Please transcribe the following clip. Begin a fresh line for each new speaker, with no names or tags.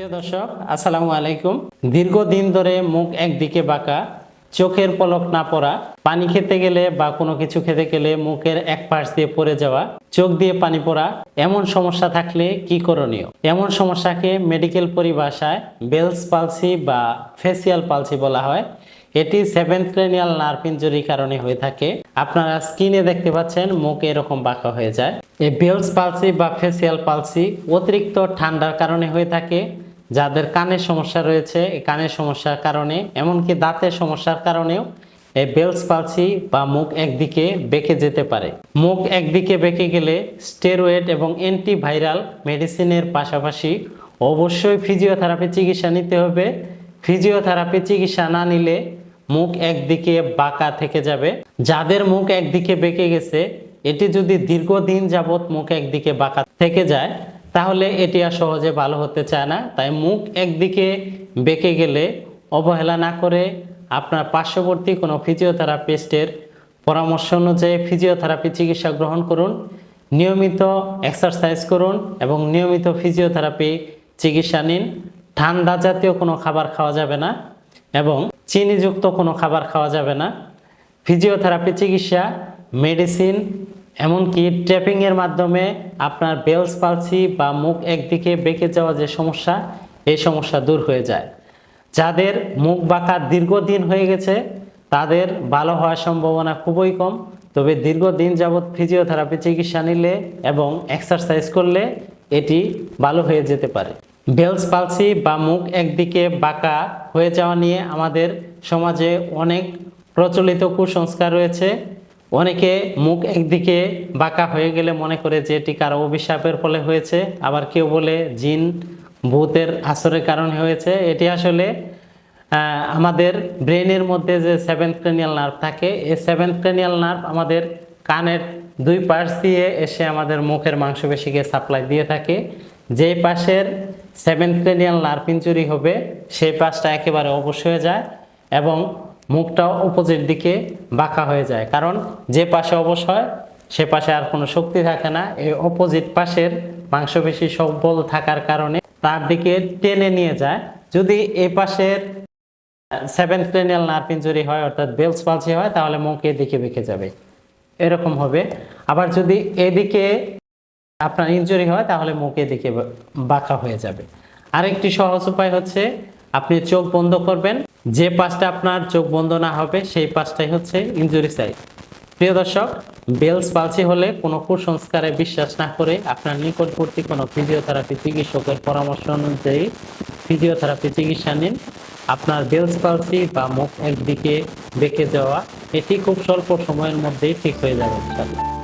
প্রিয় দর্শক, আসসালামু আলাইকুম। দীর্ঘদিন ধরে মুখ একদিকে বাঁকা, চোখের পলক না পড়া, পানি খেতে গেলে বা কোনো কিছু খেতে গেলে মুখের এক পাশ দিয়ে পড়ে যাওয়া, চোখ দিয়ে পানি পড়া, এমন সমস্যা থাকলে কি করণীয়? এমন সমস্যাকে মেডিকেল পরিভাষায় বেলস পালসি বা ফেসিয়াল পালসি বলা হয়। এটি সেভেন্থ ক্রেনিয়াল নার্ভ ইঞ্জুরির কারণে হয়ে থাকে। আপনারা স্কিনে দেখতে পাচ্ছেন মুখ এরকম বাঁকা হয়ে যায়। এই বেলস পালসি বা ফেসিয়াল পালসি অতিরিক্ত ঠান্ডার কারণে হয়ে থাকে। যাদের কানের সমস্যা রয়েছে, এই কানের সমস্যার কারণে, এমনকি দাঁতের সমস্যার কারণেও এই বেলস পালসি বা মুখ একদিকে বেঁকে যেতে পারে। মুখ একদিকে বেঁকে গেলে স্টেরয়েড এবং অ্যান্টিভাইরাল মেডিসিনের পাশাপাশি অবশ্যই ফিজিওথেরাপি চিকিৎসা নিতে হবে। ফিজিওথেরাপি চিকিৎসা না নিলে মুখ একদিকে বাঁকা থেকে যাবে। যাদের মুখ একদিকে বেঁকে গেছে, এটি যদি দীর্ঘদিন যাবৎ মুখ একদিকে বাঁকা থেকে যায় তাহলে এটি আর সহজে ভালো হতে চায় না। তাই মুখ একদিকে বেঁকে গেলে অবহেলা না করে আপনার পার্শ্ববর্তী কোনো ফিজিওথেরাপিস্টের পরামর্শ অনুযায়ী ফিজিওথেরাপি চিকিৎসা গ্রহণ করুন, নিয়মিত এক্সারসাইজ করুন এবং নিয়মিত ফিজিওথেরাপি চিকিৎসা নিন। ঠান্ডা জাতীয় কোনো খাবার খাওয়া যাবে না এবং চিনিযুক্ত কোনো খাবার খাওয়া যাবে না। ফিজিওথেরাপি চিকিৎসা মেডিসিন এমনকি ট্যাপিংয়ের মাধ্যমে আপনার বেলস পালসি বা মুখ একদিকে বেঁকে যাওয়া যে সমস্যা, এই সমস্যা দূর হয়ে যায়। যাদের মুখ বাঁকা দীর্ঘদিন হয়ে গেছে, তাদের ভালো হওয়ার সম্ভাবনা খুবই কম। তবে দীর্ঘদিন যাবৎ ফিজিওথেরাপি চিকিৎসা নিলে এবং এক্সারসাইজ করলে এটি ভালো হয়ে যেতে পারে। বেলস পালসি বা মুখ একদিকে বাঁকা হয়ে যাওয়া নিয়ে আমাদের সমাজে অনেক প্রচলিত কুসংস্কার রয়েছে। অনেকে মুখ একদিকে বাঁকা হয়ে গেলে মনে করে যে এটি কারও অভিশাপের ফলে হয়েছে, আবার কেউ বলে জিন, ভূতের আসরের কারণে হয়েছে। এটি আসলে আমাদের ব্রেনের মধ্যে যে সেভেন ক্রেনিয়াল নার্ভ থাকে, এই সেভেন ক্রেনিয়াল নার্ভ আমাদের কানের দুই পাশ দিয়ে এসে আমাদের মুখের মাংসপেশিকে সাপ্লাই দিয়ে থাকে। যেই পাশের সেভেন ক্রেনিয়াল নার্ভ ইঞ্জুরি হবে, সেই পাশটা একেবারে অবশ হয়ে যায় এবং মুখটাও অপোজিট দিকে বাঁকা হয়ে যায়। কারণ যে পাশে অবশ হয়, সে পাশে আর কোনো শক্তি থাকে না। এই অপোজিট পাশের মাংসপেশি সবল থাকার কারণে তার দিকে টেনে নিয়ে যায়। যদি এই পাশের সেভেন ক্রেনিয়াল নার্ভ ইঞ্জুরি হয়, অর্থাৎ বেলস পালসি হয়, তাহলে মুখ এদিকে বেঁকে যাবে। এরকম হবে। আবার যদি এদিকে আপনার ইঞ্জুরি হয়, তাহলে মুখ এদিকে বাঁকা হয়ে যাবে। আরেকটি সহজ উপায় হচ্ছে, আপনি চোখ বন্ধ করবেন। যে পাশটা আপনার চোখ বন্ধ না হবে, সেই পাশটাই হচ্ছে ইনজুরি সাইড প্রিয় দর্শক বেলস পালসি হলে কোনো কুসংস্কারে বিশ্বাস না করে আপনার নিকটবর্তী কোনো ফিজিওথেরাপি চিকিৎসকের পরামর্শ অনুযায়ী ফিজিওথেরাপি চিকিৎসা নিন। আপনার বেলস পালসি বা মুখ একদিকে বেঁকে যাওয়া এটি খুব স্বল্প সময়ের মধ্যেই ঠিক হয়ে যাবে, ইনশাআল্লাহ।